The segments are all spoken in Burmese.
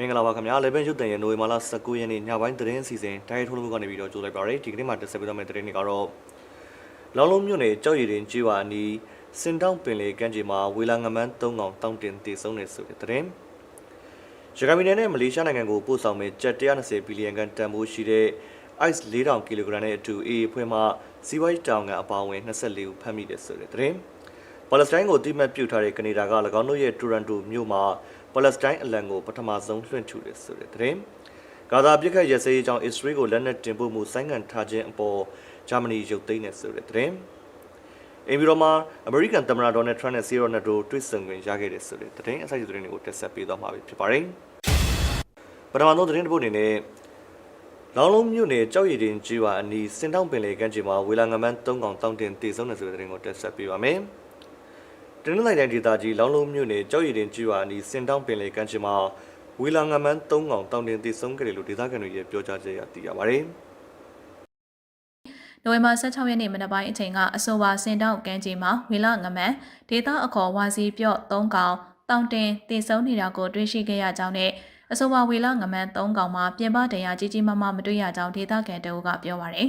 မင်္ဂလာပါခင်ဗျာလေဘန်ရုပ်တန်ရဲ့နိုဝင်ဘာလ19ရက်နေ့ညပိုင်းသတင်းအစီအစဉ်တိုင်းထုံးမှုကနေပြီးတော့ကြိုလိုက်ပါရစေဒီကနေ့မှာတက်ဆက်ပေးသွားမယ့်သတင်းတွေကတော့လောင်းလုံးမြို့နယ်ကြောက်ရည်ရင်ကျွာအနီးစင်တောင်းပင်လေကမ်းခြေမှာဝေလာငမန်း၃កောင်တောင်းတင်တည်ဆုံးနေဆိုတဲ့သတင်းရခိုင်ပြည်နယ်နဲ့မလေးရှားနိုင်ငံကိုပို့ဆောင်မဲ့ကျပ်120ဘီလီယံကန်တန်ဖိုးရှိတဲ့ ice 4000ကီလိုဂရမ်နဲ့အတူ AA ဖွဲ့မှစီးပွားရေးတောင်ကန်အပါအဝင်24ဦးဖမ်းမိတယ်ဆိုတဲ့သတင်းပါလက်စတိုင်းကိုတိမှတ်ပြုထားတဲ့ကနေဒါက၎င်းတို့ရဲ့တူရန်တိုမြို့မှာ ပါလက်စတိုင်းအလံကိုပထမဆုံးလွှင့်ထူတယ်ဆိုတဲ့သတင်းဂါဇာပြစ်ခတ်ရစဲရေးကြောင့်အစ္စရေးကိုလက်နက်တင်ပို့မှုဆိုင်းငံ့ထားခြင်းအပေါ်ဂျာမနီရုပ်သိမ်းတယ်ဆိုတဲ့သတင်းအင်ဗီရိုမှာအမေရိကန်သမ္မတဒေါ်နယ်ထရန့်နဲ့ဆီရိုနယ်ဒိုတွေ့ဆုံခွင့်ရခဲ့တယ်ဆိုတဲ့သတင်းအစိုက်သတင်းတွေကိုတက်ဆက်ပေးသွားမှာဖြစ်ပါတယ်ပထမဆုံးသတင်းတစ်ပုဒ်အနေနဲ့လောင်းလုံးမြို့နယ်ကြောက်ရည်တင်ကြီးဝါအနီးစင်တောင်းပင်လေကမ်းခြေမှာဝေလာငမန်း၃កောင်တောင်းတင်တည်ဆုံးတဲ့ဆိုတဲ့သတင်းကိုတက်ဆက်ပေးပါမယ်။ တနင်္လာနေ့ဒေသကြီးလောင်းလုံးမြို့နယ်ကြောက်ရည်တင်ကျွာနီစင်တောင်းပင်လေကမ်းခြေမှာဝီလာငမန်း၃កောင်တောင်တင်တည်ဆုံးခဲ့တယ်လို့ဒေသခံတွေရဲ့ပြောကြားချက်အရသိရပါဗျ။နိုဝင်ဘာ16ရက်နေ့မနက်ပိုင်းအချိန်ကအဆိုပါစင်တောက်ကမ်းခြေမှာဝေလငမန်ဒေတာအခေါ်ဝါစီပြော့3ကောင်တောင်တင်တင်ဆုံနေတာကိုတွေ့ရှိခဲ့ရကြောင်းနဲ့အဆိုပါဝေလငမန်3ကောင်မှာပြင်ပတရားကြီးကြီးမားမားမတွေ့ရကြောင်းဒေတာကန်တို့ကပြောပါရယ်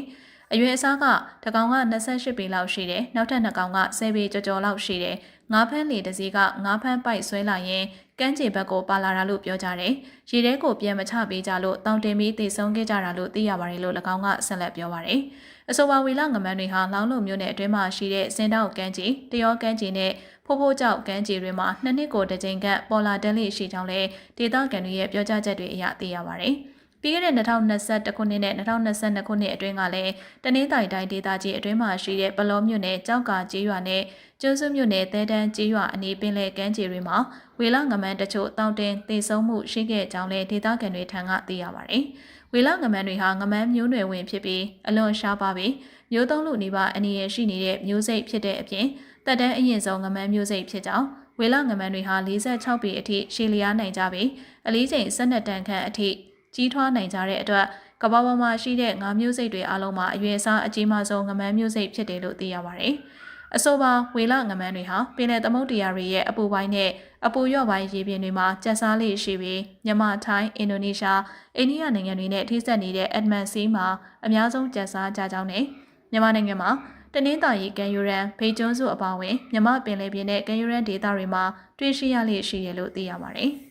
အရွယ်အစားကတကောင်က28ပေလောက်ရှိတယ်နောက်ထပ်နှစ်ကောင်က10ပေကျော်ကျော်လောက်ရှိတယ် ငါးဖမ်းလေတစ်စီးကငါးဖမ်းပိုက်ဆွဲလာရင်ကမ်းခြေဘက်ကိုပါလာတာလို့ပြောကြတယ်ရေထဲကိုပြန်မချပေးကြလို့တောင်တင်ပြီးတည်ဆုံခဲ့ကြတာလို့သိရပါတယ်လို့၎င်းကဆက်လက်ပြောပါရယ်အဆိုပါဝေလငမန်းတွေဟာလောင်းလုံမျိုးနဲ့အတွင်းမှာရှိတဲ့စင်တောက်ကမ်းခြေတရောကမ်းခြေနဲ့ဖိုးဖိုးကြောက်ကမ်းခြေတွေမှာနှစ်နှစ်ကိုတစ်ကြိမ်ကပေါ်လာတက်လေရှိကြောင်းလည်းဒေသခံတွေရဲ့ပြောကြားချက်တွေအရသိရပါတယ်။ ပြီးခဲ့တဲ့2021ခုနှစ်နဲ့2022ခုနှစ်အတွင်းကလည်းတနင်္သာရီတိုင်းဒေသကြီးအတွင်းမှာရှိတဲ့ပလောမြို့နယ်ကြောက်ကကျေးရွာနဲ့ကျွန်းစုမြို့နယ်သဲတန်းကျေးရွာအနီးပင်လယ်ကမ်းခြေတွေမှာဝေလငမန်းတချို့တောင်တင်တည်ဆုံမှုရှိခဲ့ကြောင်းလည်းဒေသခံတွေထံကသိရပါတယ်။ဝေလငမန်းတွေဟာငမန်းမျိုးနွယ်ဝင်ဖြစ်ပြီးအလွန်ရှားပါပြီးမျိုးသုံးလူနေပါအနည်းရရှိနေတဲ့မျိုးစိတ်ဖြစ်တဲ့အပြင်တက်တန်းအရင်ဆုံးငမန်းမျိုးစိတ်ဖြစ်ကြောင်းဝေလငမန်းတွေဟာ46ပေအထိရှည်လျားနိုင်ကြပြီးအလေးချိန်12တန်ခန့်အထိ ကြီးထွားနိုင်ကြတဲ့အတွက်ကမ္ဘာပေါ်မှာရှိတဲ့ငါးမျိုးစိတ်တွေအလုံးမှာအရွယ်အစားအကြီးမားဆုံးငမန်းမျိုးစိတ်ဖြစ်တယ်လို့သိရပါတယ်။အဆိုပါဝေလငမန်းတွေဟာပင်လယ်သမုဒ္ဒရာတွေရဲ့အပူပိုင်းနဲ့အပူရော့ပိုင်းရေပြင်တွေမှာကျက်စားလေးရှိပြီးမြန်မာထိုင်းအင်ဒိုနီးရှားအိန္ဒိယနိုင်ငံတွေနဲ့ထိစပ်နေတဲ့ Edmund Sea မှာအများဆုံးကျက်စားကြကြောင်းနဲ့မြန်မာနိုင်ငံမှာတနင်္သာရီကန်ယူရန်ဖေကျွန်းစုအပါအဝင်မြမပင်လယ်ပြင်နဲ့ကန်ယူရန်ဒေသတွေမှာတွေ့ရှိရလေရှိရလို့သိရပါတယ်။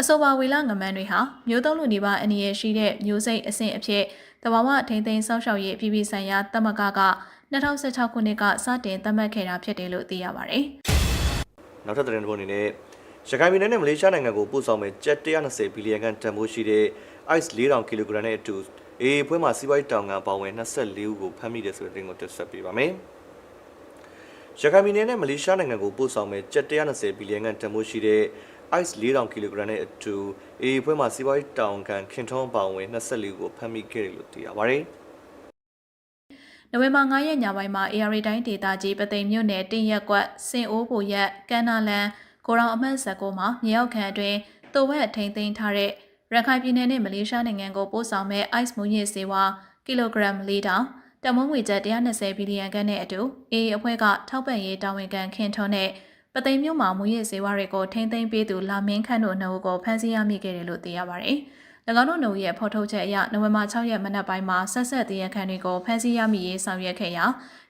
အဆိုပါဝေလငမန်းတွေဟာမျိုးသုံးလူနေပါအနေရရှိတဲ့မျိုးစိတ်အဆင့်အဖြစ်တဘာဝထိန်သိမ်းစောင့်ရှောက်ရေးအပြည်ပြည်ဆိုင်ရာတမကက2016ခုနှစ်ကစတင်သတ်မှတ်ခဲ့တာဖြစ်တယ်လို့သိရပါတယ်။နောက်ထပ်သတင်းတစ်ပုဒ်အနေနဲ့ရခိုင်ပြည်နယ်နဲ့မလေးရှားနိုင်ငံကိုပို့ဆောင်မဲ့ကျပ်120ဘီလီယံခန့်တန်ဖိုးရှိတဲ့ ice 4000ကီလိုဂရမ်နဲ့အတူအေးဖွဲမှာစီးပွားရေးတောင်ငံပေါင်းဝင်24ဦးကိုဖမ်းမိတယ်ဆိုတဲ့သတင်းကိုတင်ဆက်ပေးပါမယ်။ရခိုင်ပြည်နယ်နဲ့မလေးရှားနိုင်ငံကိုပို့ဆောင်မဲ့ကျပ်120ဘီလီယံခန့်တန်ဖိုးရှိတဲ့ ice 4000ကီလိုဂရမ်နဲ့အတူအေးဖွဲမှာစီးပွားရေးတောင်ငံခင်ထုံးပေါင်းဝင်24ဦးကိုဖမ်းမိခဲ့တယ်လို့သိရပါတယ်။နိုဝင်ဘာ9ရက်ညပိုင်းမှာ AR တိုင်းဒေသကြီးပသိမ်မြို့နယ်တင်ရက်ကွက်စင်အိုးဘူရက်ကန်နာလန်ကိုရောင်အမှတ်ဆက်ကိုမှာမြေရောက်ခံအတွင်းတိုဝက်ထိန်သိမ်းထားတဲ့ရခိုင်ပြည်နယ်နဲ့မလေးရှားနိုင်ငံကိုပို့ဆောင်မဲ့ ice မူရစ်စေဝါကီလိုဂရမ်၄တောင်တမုံငွေကျပ်120ဘီလီယံခန့်နဲ့အတူ AA အဖွဲ့ကထောက်ပံ့ရေးတာဝန်ခံခင်ထွန်းနဲ့ ပသိမ်မြို့မှာမူရစ်စေဝါတွေကိုထိန်းသိမ်းပေးသူလာမင်းခန့်တို့နှုတ်ကိုဖမ်းဆီးရမိခဲ့တယ်လို့သိရပါတယ်။၎င်းတို့နှုတ်ရဲ့ဖော်ထုတ်ချက်အရနိုဝင်ဘာ6ရက်မနက်ပိုင်းမှာဆက်ဆက်တရားခံတွေကိုဖမ်းဆီးရမိရေးဆောင်ရွက်ခဲ့ရာ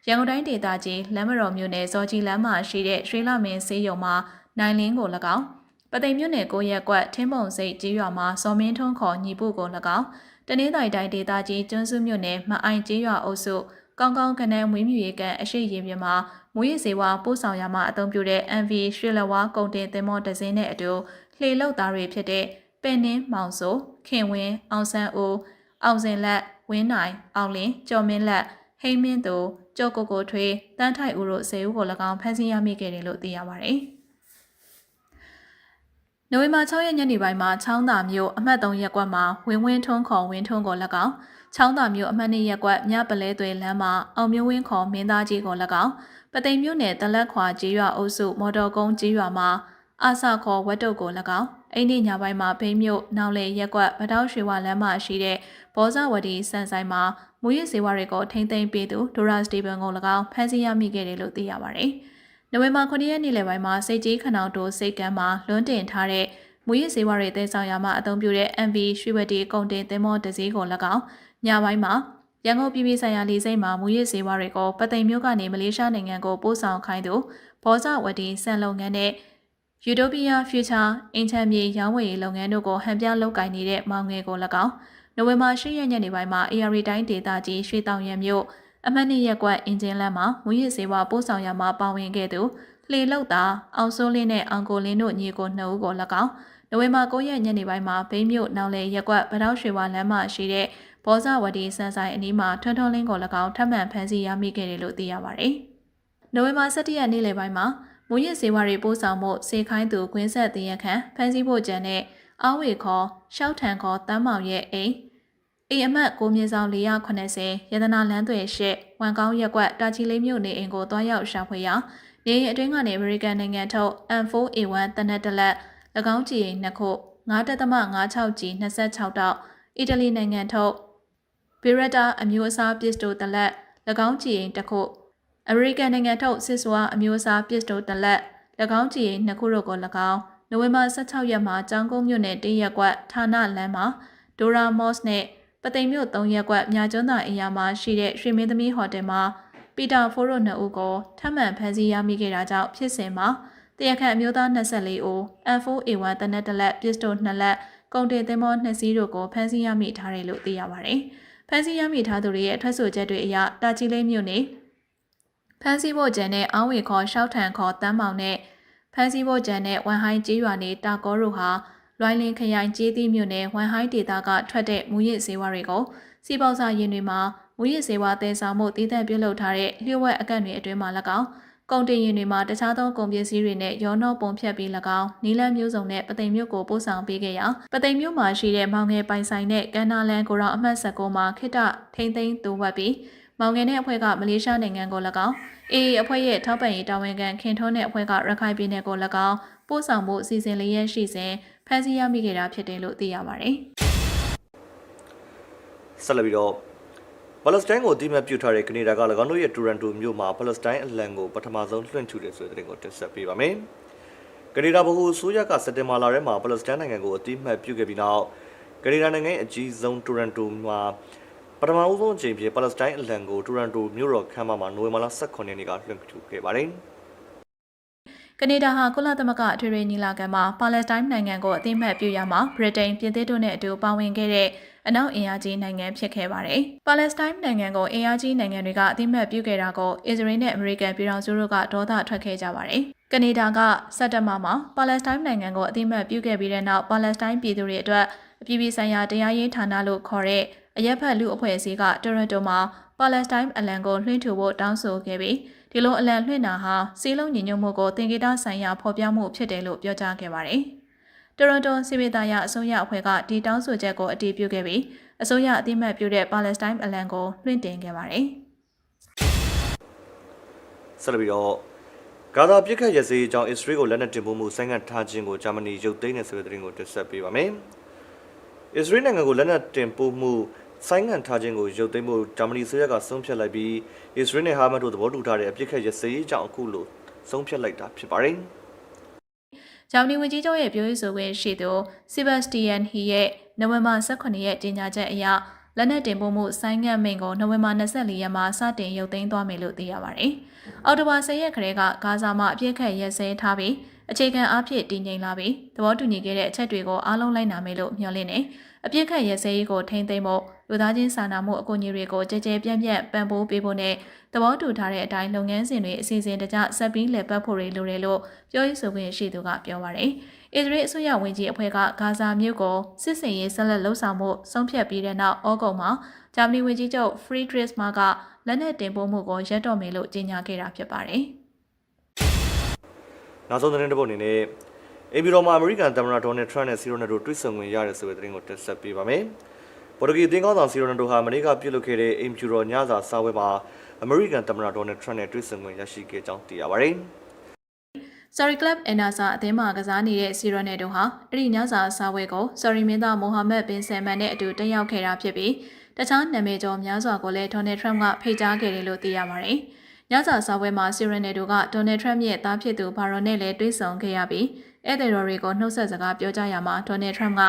ရန်ကုန်တိုင်းဒေသကြီးလမ်းမတော်မြို့နယ်ဇော်ကြီးလမ်းမှာရှိတဲ့ရွှေလမင်းစေးရုံမှာနိုင်လင်းကို၎င်းပသိမ်မြို့နယ်ကိုရက်ကွက်ထင်းပုံစိတ်ကြီးရွာမှာဇော်မင်းထွန်းခေါ်ညီပုကို၎င်းတနင်္သာရီတိုင်းဒေသကြီးကျွန်းစုမြို့နယ်မအိုင်ကြီးရွာအုပ်စု ကောင်းကောင်းကနန်းမွေးမြူရေးကန်အရှိရင်ပြမှာမွေးရစေဝါပို့ဆောင်ရမှာအသုံးပြုတဲ့ MV ရွှေလဝါကုန်တင်သင်္ဘောတစ်စင်းနဲ့အတူလှေလောက်သားတွေဖြစ်တဲ့ပင်နှင်းမောင်ဆိုခင်ဝင်းအောင်ဆန်းဦးအောင်စင်လက်ဝင်းနိုင်အောင်လင်းကျော်မင်းလက်ဟိမင်းသူကျော်ကိုကိုထွေးတန်းထိုက်ဦးတို့စေဦးကို၎င်းဖမ်းဆီးရမိခဲ့တယ်လို့သိရပါတယ်။နိုဝင်ဘာ6ရက်ညနေပိုင်းမှာချောင်းသာမြို့အမှတ်3ရပ်ကွက်မှာဝင်းဝင်းထွန်းခေါ်ဝင်းထွန်းကို၎င်း ချောင်းသာမြို့အမှတ်2ရပ်ကွက်မြပလဲသွေလမ်းမှာအောင်မျိုးဝင်းခေါ်မင်းသားကြီးကို၎င်းပသိမ်မြို့နယ်တလက်ခွာကြီးရွာအုပ်စုမော်တော်ကုန်းကြီးရွာမှာအာဆာခေါ်ဝတ်တုတ်ကို၎င်းအိန္ဒိညပိုင်းမှာဖိမြို့နောင်လေရက်ကွက်ဗတောက်ရွှေဝလမ်းမှာရှိတဲ့ဘောဇဝတီစံဆိုင်မှာမူရစ်စေဝါတွေကိုထိမ့်သိမ်းပေးသူဒိုရာစတီဗန်ကို၎င်းဖမ်းဆီးရမိခဲ့တယ်လို့သိရပါတယ်။နိုဝင်ဘာ9ရက်နေ့လယ်ပိုင်းမှာစိတ်ကြီးခဏောင်တိုစိတ်ကမ်းမှာလွန်းတင်ထားတဲ့မူရစ်စေဝါတွေတဲဆောင်ရာမှာအသုံးပြုတဲ့ MV ရွှေဝတီကုန်တင်သင်္ဘောတစ်စီးကို၎င်း ညပိုင်းမှာရန်ကုန်ပြည်ပြည်ဆိုင်ရာလေဆိပ်မှာမူရစ်စေဝါတွေကိုပသိမ်မြို့ကနေမလေးရှားနိုင်ငံကိုပို့ဆောင်ခိုင်းသူဘောဇဝတီစံလုပ်ငန်းနဲ့ Utopia Future အင်ချမ်းမြေရောင်းဝယ်ရေးလုပ်ငန်းတို့ကိုဟန်ပြလုပ်ကိုင်နေတဲ့မောင်ငယ်ကို၎င်းနိုဝင်ဘာ10ရက်ညနေပိုင်းမှာ AR တိုင်းဒေသကြီးရွှေတောင်ရံမြို့အမှတ်နှစ်ရက်ကွက်အင်ဂျင်လန်မှာမူရစ်စေဝါပို့ဆောင်ရမှာပါဝင်ခဲ့သူလှေလောက်တာအောင်စိုးလင်းနဲ့အောင်ကိုလင်းတို့ညီကိုနှစ်ဦးကို၎င်းနိုဝင်ဘာ9ရက်ညနေပိုင်းမှာဘိန်းမြို့နောင်လေရက်ကွက်ဗတောက်ရွှေဝါလမ်းမှာရှိတဲ့ ဘောဇဝတီစန်ဆိုင်အနီးမှာထွန်းထွန်းလင်းကို၎င်းထပ်မံဖမ်းဆီးရမိခဲ့တယ်လို့သိရပါတယ်။နိုဝင်ဘာ17ရက်နေ့လယ်ပိုင်းမှာမူရစ်စေဝါတွေပို့ဆောင်မှုစေခိုင်းသူကွင်းဆက်တရခန့်ဖမ်းဆီးဖို့ကြံတဲ့အာဝေခေါ်ရှောက်ထန်ခေါ်တမ်းမောင်ရဲ့အိမ်အိမ်အမတ်ကိုမြင့်ဆောင်480ရတနာလန်းသွေရှစ်ဝန်ကောင်းရက်ကွက်တာချီလေးမြို့နေအိမ်ကိုတွားရောက်ရှာဖွေရာနေအိမ်အတွင်းကနေအမေရိကန်နိုင်ငံထုတ် M4A1 တနက်တလက်၎င်းကြည်နှစ်ခု9.56 G 26တောက်အီတလီနိုင်ငံထုတ် Beretta အမျိုးအစားပစ္စတိုတလက်၎င်းကြည်ရင်တစ်ခုအမေရိကန်နိုင်ငံထုတ်စစ်စွာအမျိုးအစားပစ္စတိုတလက်၎င်းကြည်ရင်နှစ်ခုတို့ကို၎င်းနိုဝင်ဘာ16ရက်မှာကျောင်းကုန်းမြို့နယ်တရက်ကွက်ဌာနလမ်းမှာဒိုရာမော့စ်နဲ့ပသိမ်မြို့3ရက်ကွက်မြကျွန်းသာအရာမှာရှိတဲ့ရွှေမင်းသမီးဟိုတယ်မှာပီတာဖိုးရိုနှစ်ဦးကိုထပ်မံဖမ်းဆီးရမိခဲ့တာကြောင့်ဖြစ်စဉ်မှာတရားခံအမျိုးသား24ဦး F4A1 တနက်တလက်ပစ္စတို2လက်ကုန်တင်သင်္ဘော2စီးတို့ကိုဖမ်းဆီးရမိထားတယ်လို့သိရပါတယ်။ ဖမ်းဆီးရမိထားသူတွေရဲ့အထွက်ဆိုချက်တွေအရတာချီလေးမြို့နယ်ဖမ်းဆီးဖို့ကြံတဲ့အောင်းဝေခေါ်ရှောက်ထန်ခေါ်တမ်းမောင်နဲ့ဖမ်းဆီးဖို့ကြံတဲ့ဝန်ဟိုင်းကျေးရွာနေတာကောတို့ဟာလွိုင်းလင်းခရိုင်ကျေးသီးမြို့နယ်ဝန်ဟိုင်းဒေသကထွက်တဲ့မူရစ်စေဝါတွေကိုစီပေါစာရင်တွေမှာမူရစ်စေဝါတဲဆောင်မှုတည်တံ့ပြုလုပ်ထားတဲ့လျှို့ဝှက်အကန့်တွေအတွင်းမှာ၎င်း ကုန်တင်ရင်တွေမှာတခြားသောကုန်ပစ္စည်းတွေနဲ့ရောနှောပုံဖြတ်ပြီး၎င်းနီလန်းမျိုးစုံနဲ့ပသိမ်မြို့ကိုပို့ဆောင်ပေးခဲ့ရာပသိမ်မြို့မှာရှိတဲ့မောင်ငယ်ပိုင်ဆိုင်တဲ့ကန္နာလန်ကိုရောအမှတ်၁၉မှာခိတထိမ့်သိမ်းသူဝက်ပြီးမောင်ငယ်တဲ့အဖွဲ့ကမလေးရှားနိုင်ငံကို၎င်းအေးအဖွဲ့ရဲ့ထောက်ပံ့ရေးတာဝန်ခံခင်ထွန်းတဲ့အဖွဲ့ကရခိုင်ပြည်နယ်ကို၎င်းပို့ဆောင်မှုအစီအစဉ်လေးရရှိစဉ်ဖမ်းဆီးရမိခဲ့တာဖြစ်တယ်လို့သိရပါတယ်။ဆက်လက်ပြီးတော့ ပါလက်စတိုင်းကိုအတိအမှတ်ပြုထားတဲ့ကနေဒါက၎င်းတို့ရဲ့တူရန်တိုမြို့မှာပါလက်စတိုင်းအလံကိုပထမဆုံးလွှင့်ထူတယ်ဆိုတဲ့သတင်းကိုတင်ဆက်ပေးပါမယ်။ကနေဒါဗဟိုအစိုးရကစက်တင်ဘာလထဲမှာပါလက်စတိုင်းနိုင်ငံကိုအတိအမှတ်ပြုခဲ့ပြီးနောက်ကနေဒါနိုင်ငံရဲ့အကြီးဆုံးတူရန်တိုမှာပထမဦးဆုံးအကြိမ်ဖြစ်ပါလက်စတိုင်းအလံကိုတူရန်တိုမြို့တော်ခမ်းမမှာနိုဝင်ဘာလ18ရက်နေ့ကလွှင့်ထူခဲ့ပါတယ်။ ကနေဒါဟာကုလသမဂ္ဂအထွေထွေညီလာခံမှာပါလက်စတိုင်းနိုင်ငံကိုအသိအမှတ်ပြုရမှာဗြိတိန်ပြင်သစ်တို့နဲ့အတူပါဝင်ခဲ့တဲ့အနောက်အင်အားကြီးနိုင်ငံဖြစ်ခဲ့ပါတယ်။ပါလက်စတိုင်းနိုင်ငံကိုအင်အားကြီးနိုင်ငံတွေကအသိအမှတ်ပြုခဲ့တာကိုအစ္စရေးနဲ့အမေရိကန်ပြည်ထောင်စုတို့ကဒေါသထွက်ခဲ့ကြပါတယ်။ကနေဒါကစက်တဘာမှာပါလက်စတိုင်းနိုင်ငံကိုအသိအမှတ်ပြုခဲ့ပြီးတဲ့နောက်ပါလက်စတိုင်းပြည်သူတွေအတွက်အပြည်ပြည်ဆိုင်ရာတရားရေးဌာနလို့ခေါ်တဲ့အရက်ဖက်လူအဖွဲ့အစည်းကတိုရန်တိုမှာ ပါလက်စတိုင်းအလံကိုလွှင့်ထူဖို့တောင်းဆိုခဲ့ပြီးဒီလိုအလံလွှင့်တာဟာစီးလုံးညီညွတ်မှုကိုသင်္ကေတဆိုင်ရာဖော်ပြမှုဖြစ်တယ်လို့ပြောကြားခဲ့ပါတယ်။တိုရန်တိုစီဗီတာယအစိုးရအဖွဲ့ကဒီတောင်းဆိုချက်ကိုအတည်ပြုခဲ့ပြီးအစိုးရအသိအမှတ်ပြုတဲ့ပါလက်စတိုင်းအလံကိုလွှင့်တင်ခဲ့ပါတယ်။ဆက်လက်ပြီးတော့ဂါဇာပြစ်ခတ်ရစေးအကြောင်းအစ္စရေးကိုလက်နက်တင်ပို့မှုဆိုင်ငံ့ထားခြင်းကိုဂျာမနီရုပ်သိမ်းတဲ့ဆိုတဲ့သတင်းကိုတင်ဆက်ပေးပါမယ်။အစ္စရေးနိုင်ငံကိုလက်နက်တင်ပို့မှု ဆိုင်ငံ့ထားခြင်းကိုရုပ်သိမ်းမှုဂျာမနီဆိုရကဆုံးဖြတ်လိုက်ပြီးအစ္စရေးနဲ့ဟာမတ်တို့သဘောတူထားတဲ့အပြစ်ခတ်ရစေးအကြောင်းအခုလိုဆုံးဖြတ်လိုက်တာဖြစ်ပါတယ်။ဂျာမနီဝန်ကြီးချုပ်ရဲ့ပြောရေးဆိုခွင့်ရှိသူဆီဘတ်စတီယန်ဟီရဲ့နိုဝင်ဘာ18ရက်ကြေညာချက်အရလက်နက်တင်ပို့မှုဆိုင်းငံ့မိန့်ကိုနိုဝင်ဘာ24ရက်မှာစတင်ရုပ်သိမ်းသွားမယ်လို့သိရပါတယ်။အော်တိုဘာ10ရက်ခရဲကဂါဇာမှာအပြစ်ခတ်ရက်စဲထားပြီး အခြေခံအဖြစ်တည်ငြိမ်လာပြီးသဘောတူညီခဲ့တဲ့အချက်တွေကိုအားလုံးလိုက်နာမယ်လို့မျှော်လင့်နေအပြစ်ခတ်ရက်စဲရေးကိုထိန်းသိမ်းဖို့လူသားချင်းစာနာမှုအကူအညီတွေကိုကြဲကြဲပြန့်ပြန့်ပံ့ပိုးပေးဖို့နဲ့သဘောတူထားတဲ့အတိုင်းလုပ်ငန်းစဉ်တွေအစီအစဉ်တကျဆက်ပြီးလည်ပတ်ဖို့တွေလိုတယ်လို့ပြောရေးဆိုခွင့်ရှိသူကပြောပါတယ်။အစ္စရေးအစိုးရဝန်ကြီးအဖွဲ့ကဂါဇာမြို့ကိုစစ်စင်ရေးဆက်လက်လှုပ်ဆောင်မှုဆုံးဖြတ်ပြီးတဲ့နောက်ဩဂုတ်မှာဂျာမနီဝန်ကြီးချုပ်ဖရီဒရစ်မာကလက်နက်တင်ပို့မှုကိုရပ်တော့မယ်လို့ကြေညာခဲ့တာဖြစ်ပါတယ်။ နောက်ဆုံးသတင်းတစ်ပုဒ်အနေနဲ့အင်ဘီရောမှာအမေရိကန်သမ္မတဒေါ်နယ်ထရန့်နဲ့စီရိုနယ်တိုတွေ့ဆုံခွင့်ရတယ်ဆိုတဲ့သတင်းကိုတင်ဆက်ပေးပါမယ်။ပေါ်တူဂီအသင်းကောင်းဆောင်စီရိုနယ်တိုဟာမနေ့ကပြုလုပ်ခဲ့တဲ့အင်ဘီရောညစာစားပွဲမှာအမေရိကန်သမ္မတဒေါ်နယ်ထရန့်နဲ့တွေ့ဆုံခွင့်ရရှိခဲ့ကြောင်းသိရပါတယ်။ Sorry Club Enasa အသင်းမှာကစားနေတဲ့စီရိုနယ်တိုဟာအဲ့ဒီညစာစားပွဲကို Sorry မင်းသားမိုဟာမက်ဘင်ဆယ်မန်နဲ့အတူတက်ရောက်ခဲ့တာဖြစ်ပြီးတခြားနာမည်ကျော်များစွာကိုလည်းဒေါ်နယ်ထရမ့်ကဖိတ်ကြားခဲ့တယ်လို့သိရပါတယ်။ ညစာစားပွဲမှာစီရိုနယ်တိုကဒေါ်နယ်ထရမ့်ရဲ့သားဖြစ်သူဘာရွန်နဲ့လည်းတွေ့ဆုံခဲ့ရပြီးဧည့်သည်တော်တွေကိုနှုတ်ဆက်စကားပြောကြားရမှာဒေါ်နယ်ထရမ့်က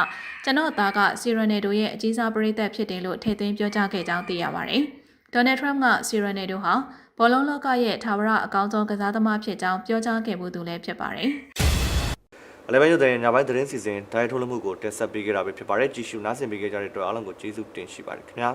ကျွန်တော်သားကစီရနယ်ဒိုရဲ့အကြီးစားပရိသတ်ဖြစ်တယ်လို့ထည့်သွင်းပြောကြားခဲ့ကြောင်းသိရပါတယ်။ဒေါ်နယ်ထရမ့်ကစီရနယ်ဒိုဟာဘောလုံးလောကရဲ့ထာဝရအကောင်းဆုံးကစားသမားဖြစ်ကြောင်းပြောကြားခဲ့မှုသူလည်းဖြစ်ပါတယ်။အလဲပိုင်းရုပ်သံညပိုင်းသတင်းစီစဉ်တိုင်းထုတ်လွှင့်မှုကိုတင်ဆက်ပေးခဲ့တာပဲဖြစ်ပါတယ်ကြည့်ရှုနားဆင်ပေးခဲ့ကြတဲ့အတွက်အားလုံးကိုကျေးဇူးတင်ရှိပါတယ်ခင်ဗျာ